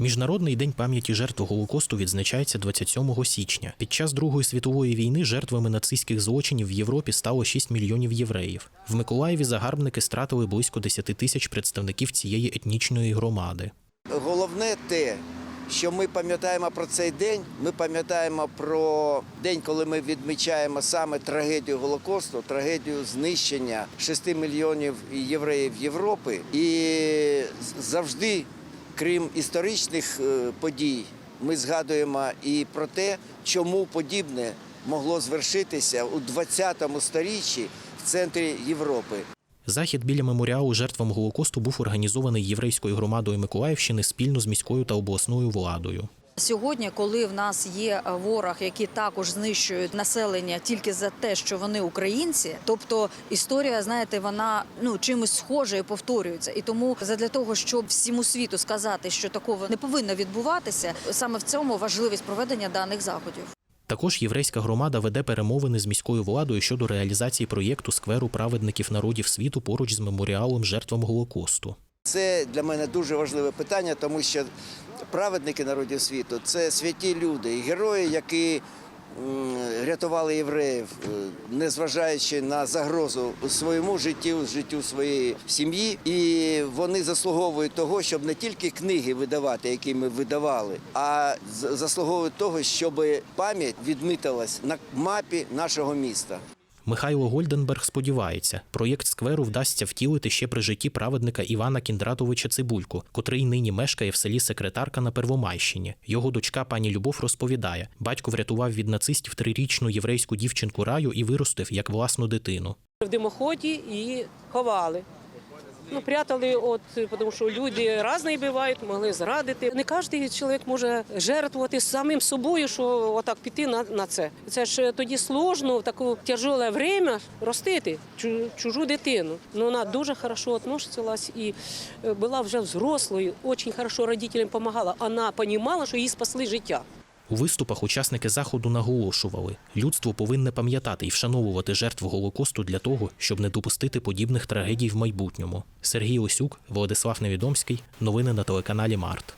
Міжнародний день пам'яті жертв Голокосту відзначається 27 січня. Під час Другої світової війни жертвами нацистських злочинів в Європі стало 6 мільйонів євреїв. В Миколаєві загарбники стратили близько 10 тисяч представників цієї етнічної громади. Головне те, що ми пам'ятаємо про цей день. Ми пам'ятаємо про день, коли ми відмічаємо саме трагедію Голокосту, трагедію знищення 6 мільйонів євреїв Європи. І завжди, крім історичних е, подій, ми згадуємо і про те, чому подібне могло звершитися у 20 сторіччі в центрі Європи. Захід біля меморіалу жертвам Голокосту був організований єврейською громадою Миколаївщини спільно з міською та обласною владою. Сьогодні, коли в нас є е, ворог, які також знищують населення тільки за те, що вони українці, тобто історія, знаєте, вона ну чимось схожа і повторюється. І тому задля того, щоб всьому світу сказати, що такого не повинно відбуватися, саме в цьому важливість проведення даних заходів. Також єврейська громада веде перемовини з міською владою щодо реалізації проєкту скверу праведників народів світу поруч з меморіалом жертвам Голокосту. Це для мене дуже важливе питання, тому що праведники народів світу це святі люди герої, які рятували євреїв, е, незважаючи на загрозу своєму життю, життю своєї сім'ї. І вони заслуговують того, щоб не тільки книги видавати, які ми видавали, а заслуговують того, щоб пам'ять відмітилась на мапі нашого міста. Михайло Гольденберг сподівається, проєкт скверу вдасться втілити ще при житті праведника Івана Кіндратовича Цибулько, котрий нині мешкає в селі Секретарка на Первомайщині. Його дочка пані Любов розповідає: батько врятував від нацистів трирічну єврейську дівчинку раю і виростив як власну дитину. в димоході її ховали. Ну, прятали, от, тому що люди різні бувають, могли зрадити. Не кожен чоловік може жертвувати самим собою, що отак піти на, на це. Це ж тоді сложно в таке тяжеле время ростити чу- чужу дитину. Ну, вона дуже хорошо відносилась і е, була вже взрослою, дуже хорошо родителям допомагала. Вона розуміла, що їй спасли життя. У виступах учасники заходу наголошували, людство повинне пам'ятати і вшановувати жертв Голокосту для того, щоб не допустити подібних трагедій в майбутньому. Сергій Осюк, Владислав Невідомський. Новини на телеканалі Март.